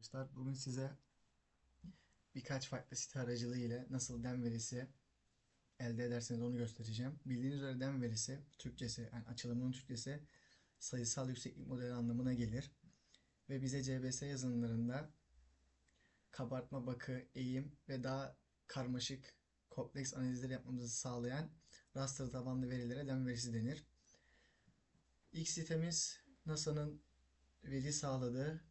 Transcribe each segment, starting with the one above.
arkadaşlar. Bugün size birkaç farklı site aracılığı ile nasıl dem verisi elde ederseniz onu göstereceğim. Bildiğiniz üzere dem verisi, Türkçesi, yani açılımının Türkçesi sayısal yükseklik modeli anlamına gelir. Ve bize CBS yazılımlarında kabartma, bakı, eğim ve daha karmaşık, kompleks analizler yapmamızı sağlayan raster tabanlı verilere dem verisi denir. İlk sitemiz NASA'nın veri sağladığı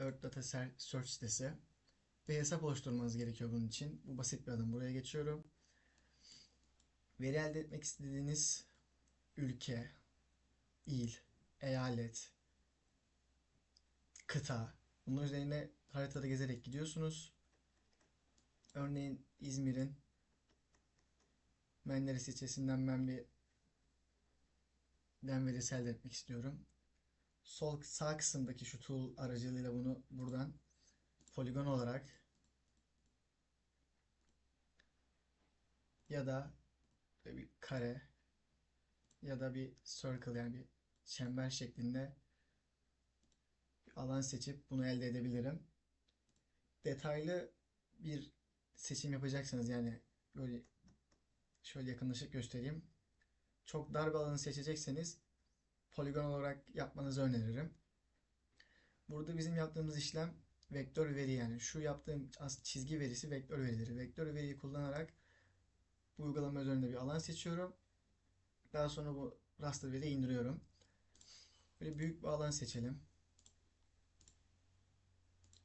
Earth Data Search sitesi. Bir hesap oluşturmanız gerekiyor bunun için. Bu basit bir adım. Buraya geçiyorum. Veri elde etmek istediğiniz ülke, il, eyalet, kıta. Bunun üzerine haritada gezerek gidiyorsunuz. Örneğin İzmir'in Menderes ilçesinden ben bir dem verisi elde etmek istiyorum. Sol sağ kısımdaki şu tool aracılığıyla bunu buradan poligon olarak ya da bir kare ya da bir circle yani bir çember şeklinde bir alan seçip bunu elde edebilirim. Detaylı bir seçim yapacaksanız yani böyle şöyle yakınlaşıp göstereyim. Çok dar bir alanı seçecekseniz poligon olarak yapmanızı öneririm. Burada bizim yaptığımız işlem vektör veri yani şu yaptığım çizgi verisi vektör verileri. Vektör veriyi kullanarak bu uygulama üzerinde bir alan seçiyorum. Daha sonra bu raster veriyi indiriyorum. Böyle büyük bir alan seçelim.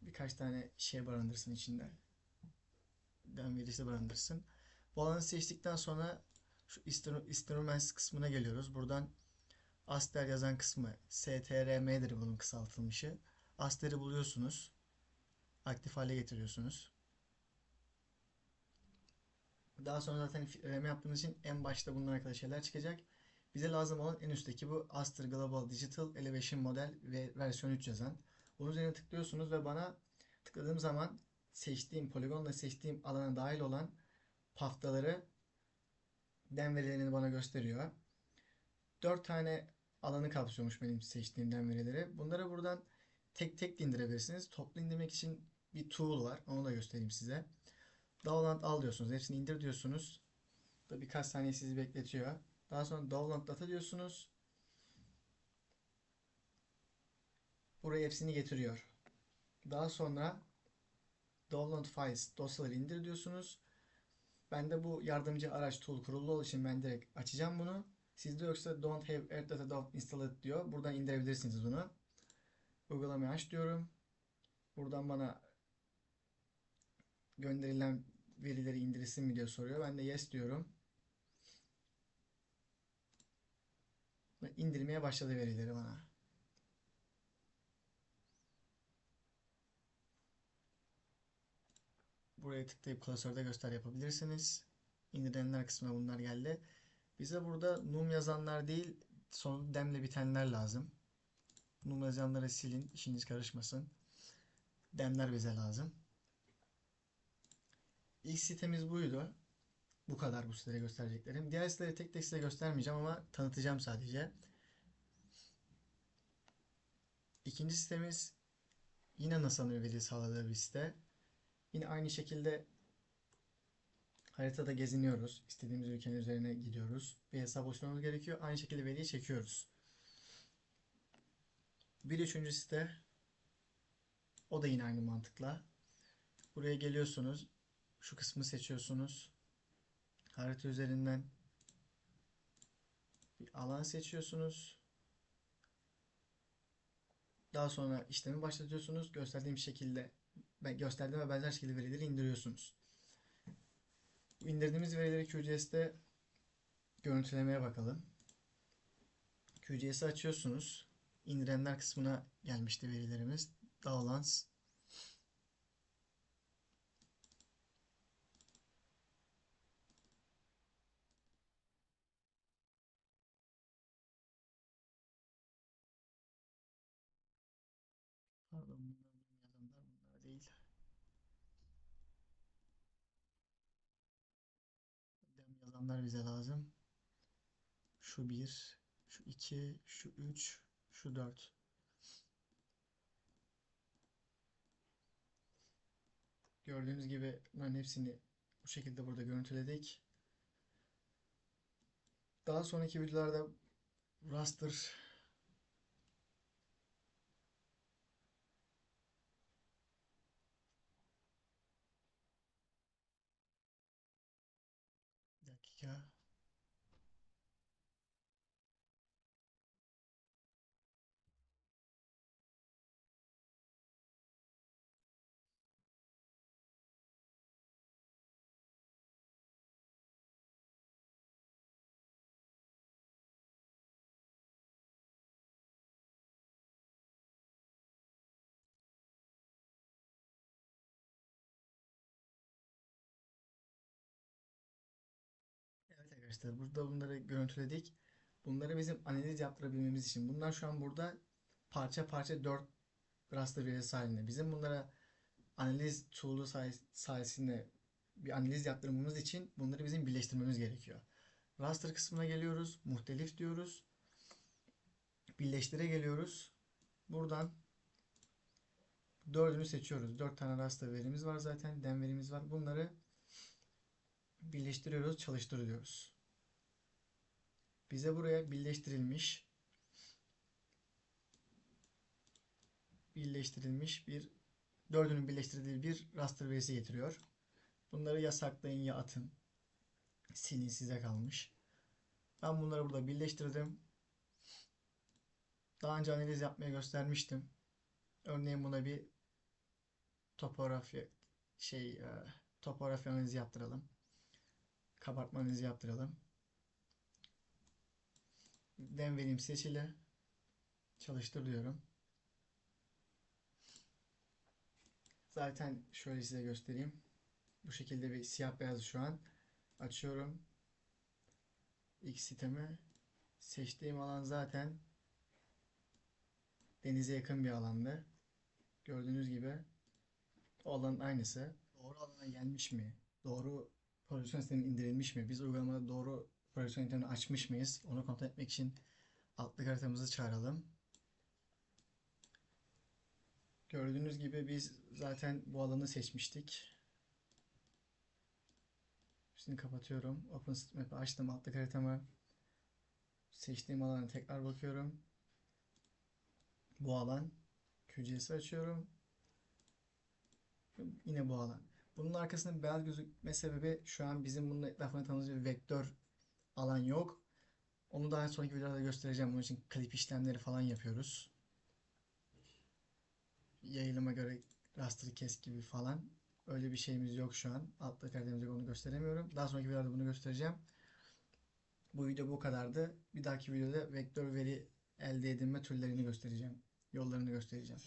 Birkaç tane şey barındırsın içinde. Den verisi barındırsın. Bu alanı seçtikten sonra şu instruments kısmına geliyoruz. Buradan Aster yazan kısmı strm'dir bunun kısaltılmışı. Aster'i buluyorsunuz. Aktif hale getiriyorsunuz. Daha sonra zaten RM yaptığımız için en başta bunlar kadar çıkacak. Bize lazım olan en üstteki bu Aster Global Digital Elevation Model ve versiyon 3 yazan. Bunun üzerine tıklıyorsunuz ve bana tıkladığım zaman seçtiğim, poligonla seçtiğim alana dahil olan paftaları dem verilerini bana gösteriyor. 4 tane alanı kapsıyormuş benim seçtiğim dem verileri. Bunları buradan tek tek indirebilirsiniz. Toplu indirmek için bir tool var. Onu da göstereyim size. Download al diyorsunuz. Hepsini indir diyorsunuz. Da birkaç saniye sizi bekletiyor. Daha sonra download data diyorsunuz. Buraya hepsini getiriyor. Daha sonra download files dosyaları indir diyorsunuz. Ben de bu yardımcı araç tool kurulu olduğu için ben direkt açacağım bunu. Sizde yoksa don't have air data don't installed diyor. Buradan indirebilirsiniz bunu. Uygulamayı aç diyorum. Buradan bana gönderilen verileri indirsin mi diye soruyor. Ben de yes diyorum. İndirmeye başladı verileri bana. Buraya tıklayıp klasörde göster yapabilirsiniz. İndirilenler kısmına bunlar geldi. Bize burada num yazanlar değil son demle bitenler lazım. Num yazanları silin. işiniz karışmasın. Demler bize lazım. İlk sitemiz buydu. Bu kadar bu sitelere göstereceklerim. Diğer siteleri tek tek size göstermeyeceğim ama tanıtacağım sadece. İkinci sitemiz yine NASA'nın veri sağladığı bir site. Yine aynı şekilde haritada geziniyoruz. İstediğimiz ülkenin üzerine gidiyoruz. Bir hesap oluşturmamız gerekiyor. Aynı şekilde veriyi çekiyoruz. Bir üçüncü site o da yine aynı mantıkla. Buraya geliyorsunuz. Şu kısmı seçiyorsunuz. Harita üzerinden bir alan seçiyorsunuz. Daha sonra işlemi başlatıyorsunuz. Gösterdiğim şekilde ben gösterdiğim ve benzer şekilde verileri indiriyorsunuz. İndirdiğimiz verileri QGIS'te görüntülemeye bakalım. QGIS'i açıyorsunuz. İndirenler kısmına gelmişti verilerimiz. Downloads. Bunlar bize lazım. Şu 1, şu 2, şu 3, şu 4. Gördüğünüz gibi bunların hepsini bu şekilde burada görüntüledik. Daha sonraki videolarda raster arkadaşlar burada bunları görüntüledik. Bunları bizim analiz yaptırabilmemiz için. Bunlar şu an burada parça parça 4 raster verisi halinde. Bizim bunlara analiz tool'u say- sayesinde bir analiz yaptırmamız için bunları bizim birleştirmemiz gerekiyor. Raster kısmına geliyoruz. Muhtelif diyoruz. Birleştire geliyoruz. Buradan dördünü seçiyoruz. Dört tane raster verimiz var zaten. Den verimiz var. Bunları birleştiriyoruz, çalıştır diyoruz. Bize buraya birleştirilmiş birleştirilmiş bir dördünün birleştirildiği bir raster verisi getiriyor. Bunları ya saklayın ya atın. Silin size kalmış. Ben bunları burada birleştirdim. Daha önce analiz yapmaya göstermiştim. Örneğin buna bir topografya şey e, topografya analizi yaptıralım. Kabartma analizi yaptıralım. Den vereyim seçili. Çalıştır diyorum. Zaten şöyle size göstereyim. Bu şekilde bir siyah beyaz şu an. Açıyorum. X sitemi. Seçtiğim alan zaten denize yakın bir alandı. Gördüğünüz gibi o alanın aynısı. Doğru alana gelmiş mi? Doğru prodüksiyon sistemi indirilmiş mi? Biz uygulamada doğru prodüksiyon sistemini açmış mıyız? Onu kontrol etmek için altlık haritamızı çağıralım. Gördüğünüz gibi biz zaten bu alanı seçmiştik. Şimdi kapatıyorum. OpenStreetMap'i açtım altlık haritamı. Seçtiğim alana tekrar bakıyorum. Bu alan. QGIS'i açıyorum. Yine bu alan. Bunun arkasında beyaz gözükme sebebi şu an bizim bunun etrafında tanıdığımız bir vektör alan yok. Onu daha sonraki videolarda göstereceğim. Bunun için klip işlemleri falan yapıyoruz. Yayılıma göre raster kes gibi falan. Öyle bir şeyimiz yok şu an. Altta kaydımızda onu gösteremiyorum. Daha sonraki videolarda bunu göstereceğim. Bu video bu kadardı. Bir dahaki videoda vektör veri elde edilme türlerini göstereceğim. Yollarını göstereceğim.